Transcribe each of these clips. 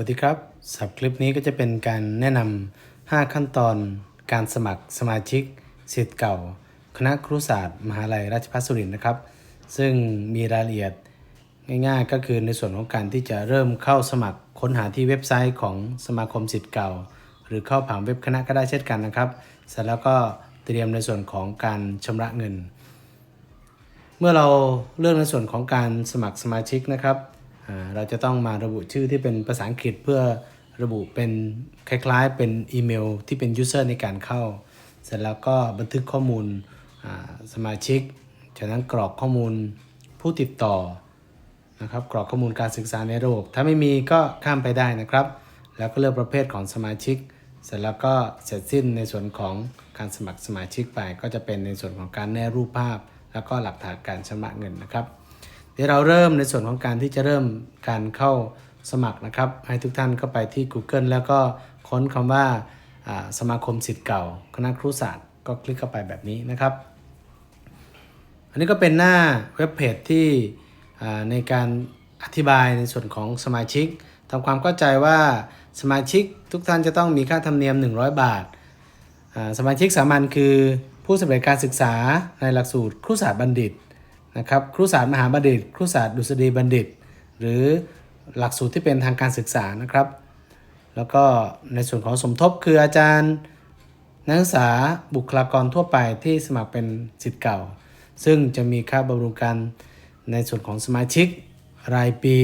วัสดีครับสำหรับคลิปนี้ก็จะเป็นการแนะนำ5ขั้นตอนการสมัครสมาชิกสิทธิ์เก่า คณะครุศาสตร์ มหาลัยราชภัฏสุรินทร์นะครับ ซึ่งมีรายละเอียดง่ายๆ ก็คือในส่วนของการที่จะเริ่มเข้าสมัครค้นหาที่เว็บไซต์ของสมาคมสิทธิ์เก่า หรือเข้าผ่านเว็บคณะก็ได้เช่นกันนะครับ เสร็จแล้วก็เตรียมในส่วนของการชำระเงิน เมื่อเราเลือกในส่วนของการสมัครสมาชิกนะครับ เราจะต้องมาระบุชื่อที่เป็นภาษาอังกฤษเพื่อระบุเป็นคล้ายๆ เป็นอีเมลที่เป็น user ในการเข้า เสร็จแล้วก็บันทึกข้อมูลสมาชิก จากนั้นกรอกข้อมูลผู้ติดต่อนะครับกรอกข้อมูลการศึกษาในระบบ ถ้าไม่มีก็ข้ามไปได้นะครับ แล้วก็เลือกประเภทของสมาชิก เสร็จแล้วก็เสร็จสิ้นในส่วนของการสมัครสมาชิกไป ก็จะเป็นในส่วนของการแนรูปภาพ แล้วก็หลักฐานการชำระเงินนะครับ ดี๋ยวเราเริ่มในส่วนของการที่จะเริ่มการเข้าสมัครนะครับ ให้ทุกท่านเข้าไปที่ Google แล้วก็ค้นคำว่าอ่าสมาคมสิทธิ์เก่า คณะครุศาสตร์ก็คลิกเข้าไปแบบนี้นะครับ อันนี้ก็เป็นหน้าเว็บเพจที่ในการอธิบายในส่วนของสมาชิกทำความเข้าใจว่าสมาชิกทุกท่านจะต้องมีค่าธรรมเนียม 100 บาท สมาชิกสามัญคือผู้สำเร็จการศึกษาในหลักสูตรครุศาสตร์บัณฑิต นะครับครุศาสตร์มหาบัณฑิต ครุศาสตร์ดุษฎีบัณฑิต หรือหลักสูตรที่เป็นทางการศึกษานะครับ แล้วก็ในส่วนของสมทบคืออาจารย์นักศึกษาบุคลากรทั่วไปที่สมัครเป็นสิทธิ์เก่า ซึ่งจะมีค่าบำรุงกันในส่วนของสมาชิกรายปี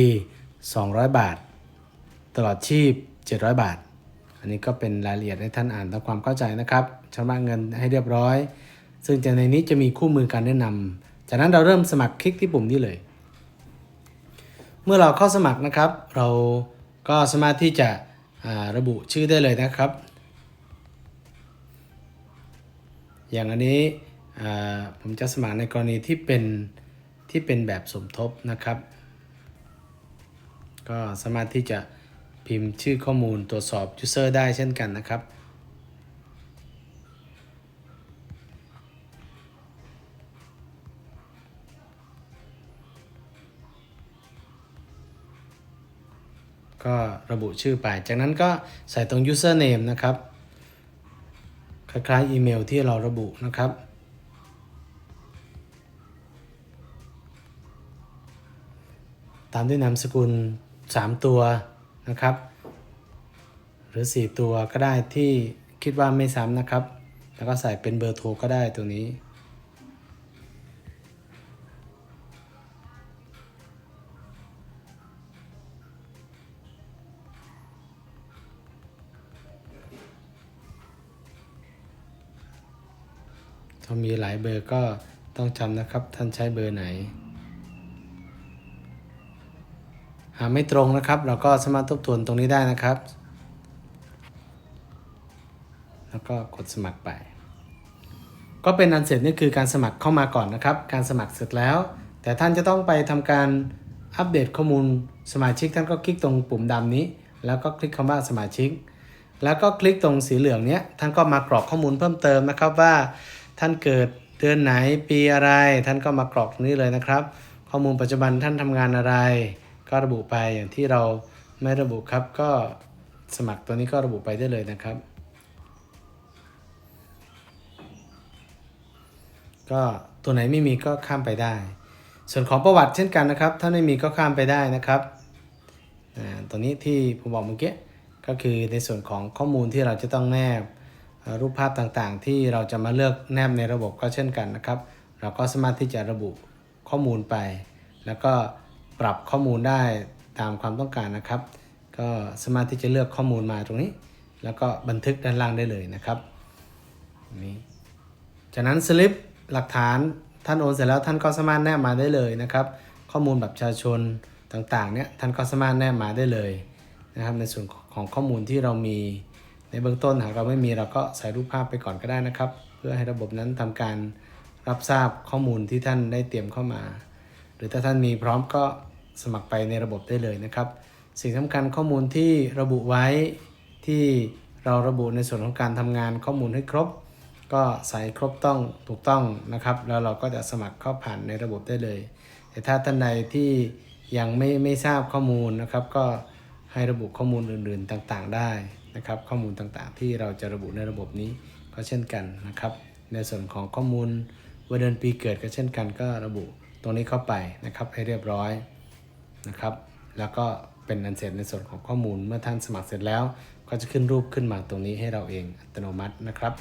200 บาท ตลอดชีพ 700 บาท อันนี้ก็เป็นรายละเอียดให้ท่านอ่านทำความเข้าใจนะครับชำระเงินให้เรียบร้อย ซึ่งจะในนี้จะมีคู่มือการแนะนำ จากนั้นเราเริ่มสมัครคลิกที่ปุ่มนี้เลย เมื่อเราเข้าสมัครนะครับ เราก็สามารถที่จะระบุชื่อได้เลยนะครับ อย่างอันนี้ผมจะสมัครในกรณีที่เป็นที่เป็นแบบสมทบนะครับ ก็สามารถที่จะพิมพ์ชื่อข้อมูลตรวจสอบ user ได้เช่นกันนะครับ ก็ระบุชื่อไป จากนั้นก็ใส่ตรง username นะครับ คล้ายๆอีเมลที่เราระบุนะครับ ตามด้วยนามสกุล 3 ตัวนะครับ หรือ 4 ตัวก็ได้ที่คิดว่าไม่ซ้ำนะครับ แล้วก็ใส่เป็นเบอร์โทรก็ได้ตัวนี้ ถ้ามีหลายเบอร์ก็ต้องจำนะครับ ท่านใช้เบอร์ไหน หากไม่ตรงนะครับ เราก็สามารถทบทวนตรงนี้ได้นะครับ แล้วก็กดสมัครไป ก็เป็นอันเสร็จนี่คือการสมัครเข้ามาก่อนนะครับ การสมัครเสร็จแล้ว แต่ท่านจะต้องไปทำการอัปเดตข้อมูลสมาชิกท่านก็คลิกตรงปุ่มดำนี้ แล้วก็คลิกคำว่าสมาชิก แล้วก็คลิกตรงสีเหลืองเนี้ยท่านก็มากรอกข้อมูลเพิ่มเติมนะครับว่า ท่านเกิดเดือนไหนปีอะไร ท่านก็มากรอกตรงนี้เลยนะครับ ข้อมูลปัจจุบันท่านทำงานอะไร ก็ระบุไปอย่างที่เราไม่ระบุครับก็สมัครตัวนี้ก็ระบุไปได้เลยนะครับ ก็ตัวไหนไม่มีก็ข้ามไปได้ ส่วนของประวัติเช่นกันนะครับ ถ้าไม่มีก็ข้ามไปได้นะครับอ่าตัวนี้ที่ผมบอกเมื่อกี้ก็คือในส่วนของข้อมูลที่เราจะต้องแนบ รูปภาพต่างๆ ที่เราจะมาเลือกแนบในระบบก็เช่นกันนะครับ เราก็สามารถที่จะระบุข้อมูลไป แล้วก็ปรับข้อมูลได้ตามความต้องการนะครับ ก็สามารถที่จะเลือกข้อมูลมาตรงนี้ แล้วก็บันทึกด้านล่างได้เลยนะครับนี่จากนั้นสลิปหลักฐานท่านโอนเสร็จแล้วท่านก็สามารถแนบมาได้เลยนะครับ ข้อมูลแบบประชาชนต่างๆเนี่ยท่านก็สามารถแนบมาได้เลยนะครับ ในส่วนของข้อมูลที่เรามี ในเบื้องต้นหากเราไม่มีเราก็ใส่รูปภาพไปก่อนก็ได้นะครับ เพื่อให้ระบบนั้นทำการรับทราบข้อมูลที่ท่านได้เตรียมเข้ามา หรือถ้าท่านมีพร้อมก็สมัครไปในระบบได้เลยนะครับ สิ่งสำคัญข้อมูลที่ระบุไว้ที่เราระบุในส่วนของการทำงานข้อมูลให้ครบ ก็ใส่ครบต้องถูกต้องนะครับ แล้วเราก็จะสมัครเข้าผ่านในระบบได้เลย แต่ถ้าท่านใดที่ยังไม่ไม่ทราบข้อมูลนะครับ ก็ให้ระบุข้อมูลอื่นๆต่างๆ ได้ นะครับข้อมูลต่างๆ ที่เราจะระบุในระบบนี้ก็เช่นกันนะครับ ในส่วนของข้อมูลวันเดือนปีเกิดก็เช่นกันก็ระบุตรงนี้เข้าไปนะครับให้เรียบร้อยนะครับ แล้วก็เป็นอันเสร็จในส่วนของข้อมูลเมื่อท่านสมัครเสร็จแล้ว ก็จะขึ้นรูปขึ้นมาตรงนี้ให้เราเองอัตโนมัตินะครับ